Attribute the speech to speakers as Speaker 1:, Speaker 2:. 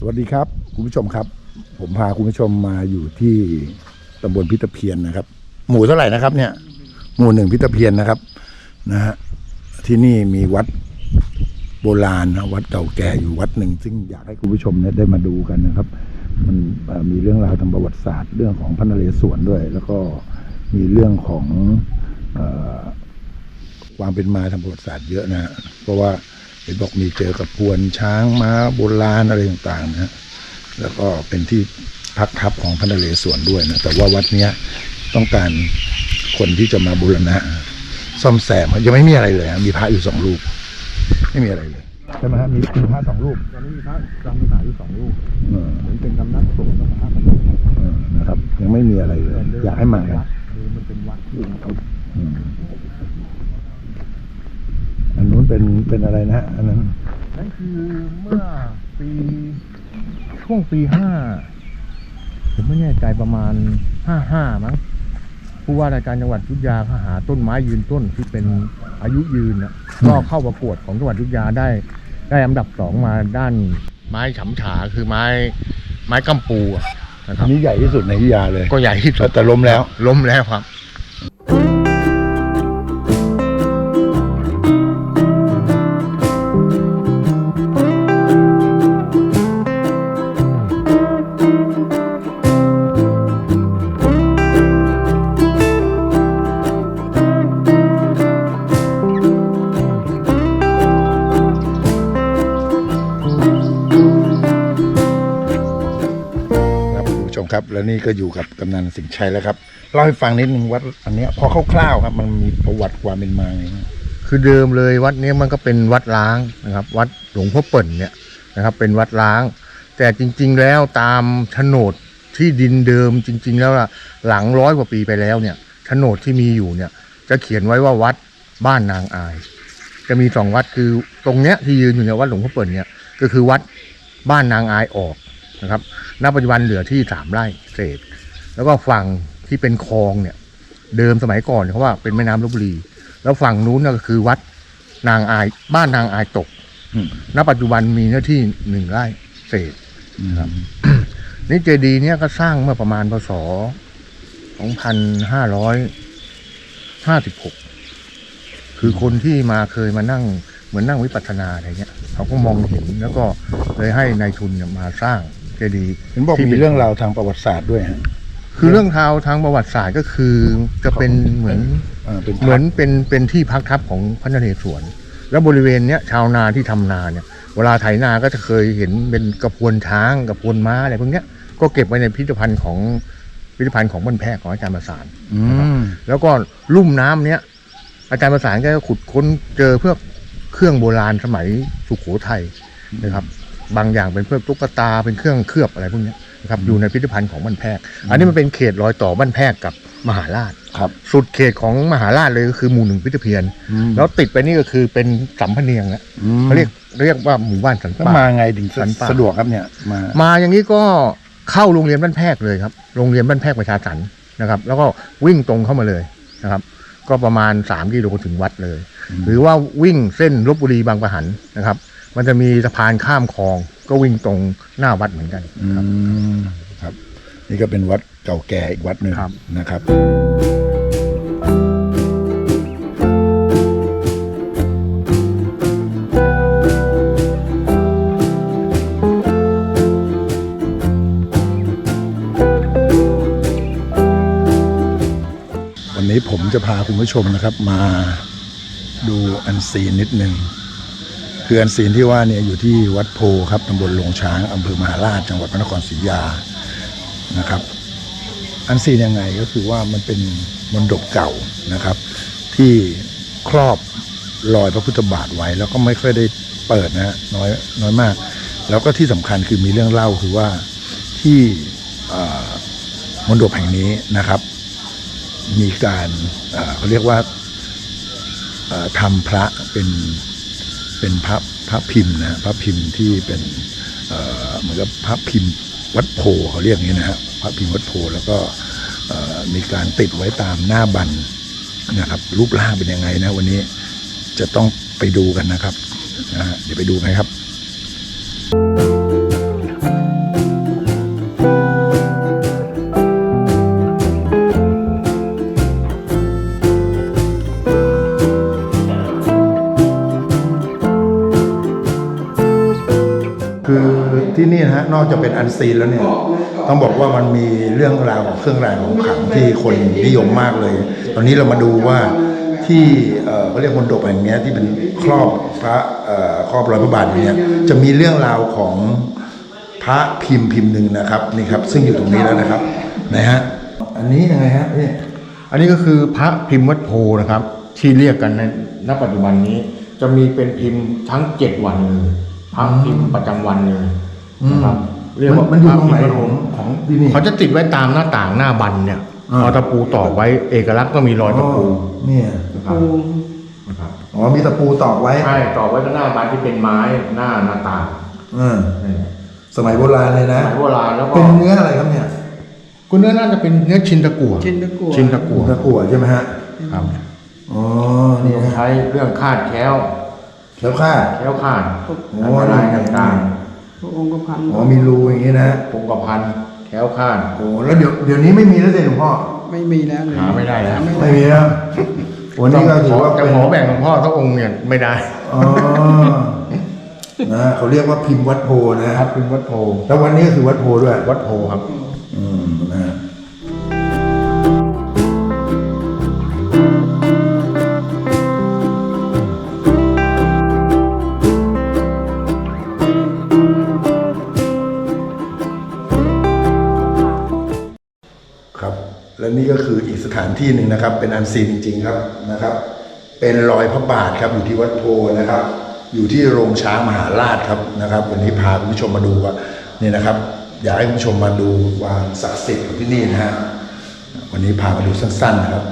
Speaker 1: สวัสดีครับคุณผู้ชมครับ ผมพาคุณผู้ชมมาอยู่ที่ตำบลพิตะเพียนนะครับ หมู่เท่าไหร่นะครับ เนี่ย หมู่หนึ่งพิตะเพียนนะครับนะฮะที่นี่มีวัดโบราณนะวัดเก่าแก่อยู่วัดหนึ่ง ซึ่งอยากให้คุณผู้ชมเนี่ยได้มาดูกันนะครับ มันมีเรื่องราวทางประวัติศาสตร์ เรื่องของพระนเรศวรด้วย แล้วก็มีเรื่องของอความเป็นมาทางประวัติศาสตร์เยอะนะฮะเพราะว่า เห็นบอกมีเจอกับพวนช้างม้าโบราณอะไรต่างๆนะฮะแล้วก็เป็นที่พักทับของพระนเรศวรด้วยนะแต่ว่าวัดเนี้ยต้องการคนที่จะมาบูรณะ ซ่อมแซมยังไม่มีอะไรเลยฮะมีพระอยู่สองรูป ไม่มีอะไรเลยใช่ไหมฮะมีมีพระสองรูป
Speaker 2: ตอนนี้มีพระจำพรรษาอยู่สองรูป
Speaker 1: เออ
Speaker 2: เหมือนเป็นกำนักสงฆ์กับพระกัน
Speaker 1: เออนะครับ ยังไม่มีอะไรเลย อยากให้มากัน
Speaker 2: วัดคือมันเป็นวัดที่เขา
Speaker 1: อืมอันนู้น เป็นเป็นอะไรนะฮะอันนั้น
Speaker 2: นั่นคือเมื่อปีช่วงปีห้าผมไม่แน่ใจประมาณห้าห้ามั้งผู้ว่าราชการจังหวัดอยุธยาเขาหาต้นไม้ยืนต้นที่เป็นอายุยืนน่ะก็เข้าประกวดของจังหวัดอยุธยาได้ ได้อันดับสองมาด้านไม้ฉำฉาคือไม้ไม้กำปูอะนะค
Speaker 1: อั
Speaker 2: รั
Speaker 1: น
Speaker 2: บ
Speaker 1: นี้ใหญ่ที่สุดในอยุธยาเลย
Speaker 2: ก็ใหญ่ที่สุด
Speaker 1: แต่ล้มแล้ว
Speaker 2: ล้มแล้วครับ
Speaker 1: ครับ แล้วนี่ก็อยู่กับกำนันสิงชัยแล้วครับเล่าให้ฟังนิดนึงวัดอันเนี้ยพอคร่าวๆครับ มันมีประวัติความเป็นมาไงบ้าง
Speaker 2: คือเดิมเลยวัดเนี้ยมันก็เป็นวัดล้างนะครับ วัดหลวงพ่อเปิ่นเนี่ยนะครับ เป็นวัดล้าง แต่จริง ๆ แล้วตามโฉนดที่ดินเดิมจริง ๆ แล้วล่ะหลังร้อยกว่าปีไปแล้วเนี่ยโฉนดที่มีอยู่เนี่ย จะเขียนไว้ว่าวัดบ้านนางอาย จะมีสองวัดคือตรงเนี้ยที่ยืนอยู่เนี่ยวัดหลวงพ่อเปิ่นเนี่ยก็คือวัดบ้านนางอายออก นะครับ ณ ปัจจุบันเหลือที่สามไร่เศษ แล้วก็ฝั่งที่เป็นคลองเนี่ย เดิมสมัยก่อนเนี่ยเขาว่าเป็นแม่น้ำลบบุรี แล้วฝั่งนู้นน่ะก็คือวัดนางอายบ้านนางอายตก
Speaker 1: อืม
Speaker 2: ณปัจจุบันมีเนื้อที่หนึ่งไร่เศษครับนี่เจดีย์เนี่ยก็สร้างเมื่อประมาณพศ2556 คือคนที่มาเคยมานั่งเหมือนนั่งวิปัสสนาอะไรเงี้ย เขาก็มองเห็นแล้วก็เลยให้นายทุนเนี่ยมาสร้าง เจดีย์
Speaker 1: เห็นบอก
Speaker 2: ที่
Speaker 1: มี
Speaker 2: เป็น
Speaker 1: เรื่องราวทางประวัติศาสตร์ด้วยฮะ
Speaker 2: คือเรื่องราวทางประวัติศาสตร์ก็คือจะเป็นเหมือน
Speaker 1: อ่าเป็น
Speaker 2: เหมือนเป็นเป็นที่พักทับของพระนเรศวร แล้วบริเวณเนี้ยชาวนาที่ทำนาเนี่ย เวลาไถนาก็จะเคยเห็นเป็นกระพวนช้างกระพวนม้าอะไรพวกเนี้ยก็เก็บไว้ในพิพิธภัณฑ์ของพิพิธภัณฑ์ของบ้านแพรกของอาจารย์ประสาน
Speaker 1: อืม
Speaker 2: แล้วก็ลุ่มน้ำเนี้ยอาจารย์ประสานก็ขุดค้นเจอเพื่อเครื่องโบราณสมัยสุโขทัยนะครับ บางอย่างเป็นเพื่อตุ๊กตาเป็นเครื่องเคลือบอะไรพวกเนี้ยนะครับอยู่ในพิพิธภัณฑ์ของบ้านแพรกอันนี้มันเป็นเขตรอยต่อบ้านแพรกกับมหาราช
Speaker 1: ครับ
Speaker 2: สุดเขตของมหาราชเลยก็คือหมู่หนึ่งพิทเพียน
Speaker 1: อืม
Speaker 2: แล้วติดไปนี่ก็คือเป็นสัมพเนียงแล้ว
Speaker 1: อืม
Speaker 2: เขาเรียกเรียกว่าหมู่บ้านสัน
Speaker 1: แล้ว
Speaker 2: ป่า
Speaker 1: มาไงถึง
Speaker 2: สันป่า
Speaker 1: สะดวกครับเนี่ยมา
Speaker 2: มาอย่างนี้ก็เข้าโรงเรียนบ้านแพรกเลยครับ โรงเรียนบ้านแพรกประชาสันนะครับ แล้วก็วิ่งตรงเข้ามาเลยนะครับ ก็ประมาณ3กิโลถึงวัดเลย หรือว่าวิ่งเส้นลบบุรีบางปะหันนะครับ มันจะมีสะพานข้ามคลอง ก็วิ่งตรงหน้าวัดเหมือนกัน
Speaker 1: อื
Speaker 2: ครับ
Speaker 1: มครับ นี่ก็เป็นวัดเก่าแก่อีกวัดหนึ่ง
Speaker 2: ครับ
Speaker 1: นะครับ วันนี้ผมจะพาคุณผู้ชมนะครับ มาดูอันซีนนิดหนึ่ง คืออันซีนที่ว่าเนี่ยอยู่ที่วัดโพครับตำบลโลวงช้างอำเภอมหาราชจังหวัดพระนครศรีอยุธยานะครับ อันซีนยังไงก็คือว่ามันเป็นมณฑปเก่านะครับ ที่ครอบรอยพระพุทธบาทไว้ แล้วก็ไม่ค่อยได้เปิดนะฮะน้อยน้อยมาก แล้วก็ที่สำคัญคือมีเรื่องเล่าคือว่าที่มณฑปแห่งนี้นะครับ มีการเขาเรียกว่าเอ่อทำพระเป็น เป็นพระพระพิมพ์นะพระพิมพ์ที่เป็นเหมือนกับพระพิมพ์วัดโพเขาเรียกอย่างนี้นะฮะพระพิมพ์วัดโพแล้วก็มีการติดไว้ตามหน้าบันนะครับ รูปร่างเป็นยังไงนะวันนี้จะต้องไปดูกันนะครับนะฮะเดี๋ยวไปดูกันครับ ที่นี่นะฮะนอกจากเป็นอันซีนแล้วเนี่ย ต้องบอกว่ามันมีเรื่องราวของเครื่องรางของขลังที่คนนิยมมากเลย ตอนนี้เรามาดูว่าที่เขาเรียกมณฑปแห่งนี้ที่เป็นครอบพระครอบรอยพระบาทอยู่เนี่ยจะมีเรื่องราวของพระพิมพ์พิมพ์หนึ่งนะครับนี่ครับ ซึ่งอยู่ตรงนี้แล้วนะครับนะฮะอันนี้ยังไงฮะพี่
Speaker 2: อันนี้ก็คือพระพิมพ์วัดโพนะครับ ที่เรียกกันในณปัจจุบันนี้ จะมีเป็นพิมพ์ทั้งเจ็ดวันเลยพระพิมพ์ประจำวันเลย นะครับเรียกว่า
Speaker 1: มันอยู่ตรงไหน
Speaker 2: พะ
Speaker 1: ข
Speaker 2: พิ
Speaker 1: อง
Speaker 2: มพ์
Speaker 1: ของที่นี่
Speaker 2: เขาจะติดไว้ตามหน้าต่างหน้าบันเนี่ย
Speaker 1: อ่า
Speaker 2: เอาตะปูตอกไว้เอกลักษณ์ก็มีรอยตะปู
Speaker 1: เนี่ย
Speaker 2: นะครับนะครับ
Speaker 1: อ๋อมีตะปูตอกไว้
Speaker 2: ใช่ตอกไว้ที่หน้าบันที่เป็นไม้หน้าหน้าต่าง
Speaker 1: อ่า
Speaker 2: นี่
Speaker 1: สมัยโบราณเลย
Speaker 2: ส
Speaker 1: นะ
Speaker 2: มัยโบราณแล้วก็
Speaker 1: เป็นเนื้ออะไรครับเนี่ย
Speaker 2: คุณเนื้อน่าจะเป็นเนื้อชินตะกั่ว
Speaker 3: ชินตะกั่ว
Speaker 2: ชินตะกั่ว
Speaker 1: ตะกั่วใช่ไหมฮะ
Speaker 2: ครับ
Speaker 1: อ๋อนี่นะ
Speaker 2: ใช้เรื่องคาดแคล้ว
Speaker 1: แล้วค่าด
Speaker 2: แคล้วคาด
Speaker 1: โอ้
Speaker 2: อันตรายต่าง
Speaker 3: พระองค์กพัน
Speaker 1: อ๋อมีรูอย่างนี้นะ
Speaker 2: ๆคงกระพันแคล้วคาด
Speaker 1: โอ้แล้วเดี๋ยวเดี๋ยวนี้ไม่มีแล้วสิหลวงพ่อ
Speaker 3: ไม่มีแล้วเลย
Speaker 2: หาไม่ได้แล้ว
Speaker 1: ไม่มีแล้ววันนี้ก็ถือว่า
Speaker 2: แต่
Speaker 1: เป็น
Speaker 2: หมอแบ่งหลวงพ่อพระองค์เนี่ยไม่ได้
Speaker 1: อ๋อนะเขาเรียกว่าพิมพ์วัดโพนะ
Speaker 2: ค
Speaker 1: ค
Speaker 2: รั
Speaker 1: รั
Speaker 2: บบเป็นวัดโพ
Speaker 1: แล้ววันนี้ก็คือวัดโพด้วย
Speaker 2: วัดโพครับ
Speaker 1: อืมนะ นี่ก็คืออีกสถานที่หนึ่งนะครับ เป็นอันซีนจริง ๆ ครับนะครับ เป็นรอยพระบาทครับอยู่ที่วัดโพนะครับ อยู่ที่โรงช้างมหาราชครับนะครับ วันนี้พาคุณผู้ชมมาดูว่านี่นะครับ อยากให้คุณผู้ชมมาดูความศักดิ์สิทธิ์ของที่นี่นะฮะวันนี้พามาดูสั้นๆนะครับ